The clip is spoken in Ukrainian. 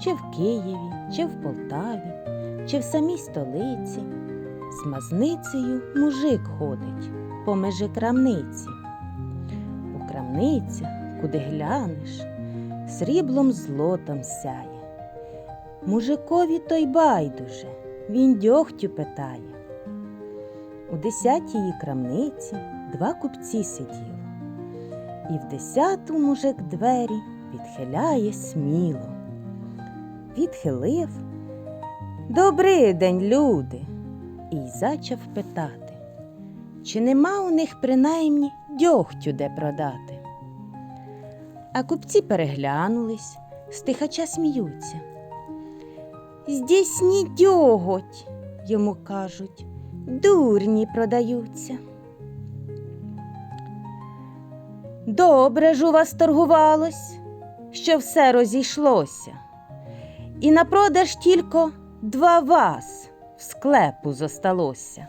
чи в Києві, чи в Полтаві, чи в самій столиці. З мазницею мужик ходить по межі крамниці. У крамницях, куди глянеш, сріблом злотом сяє. Мужикові той байдуже, він дьогтю питає. У десятій крамниці два купці сиділи, і в десяту мужик двері відхиляє сміло. Відхилив. Добрий день, люди. І зачав питати, чи нема у них принаймні дьогтю де продати. А купці переглянулись, стихача сміються. Здесь дьоготь, йому кажуть, дурні продаються. Добре ж у вас торгувалось, що все розійшлося, і на продаж тільки два вас в склепу зосталося.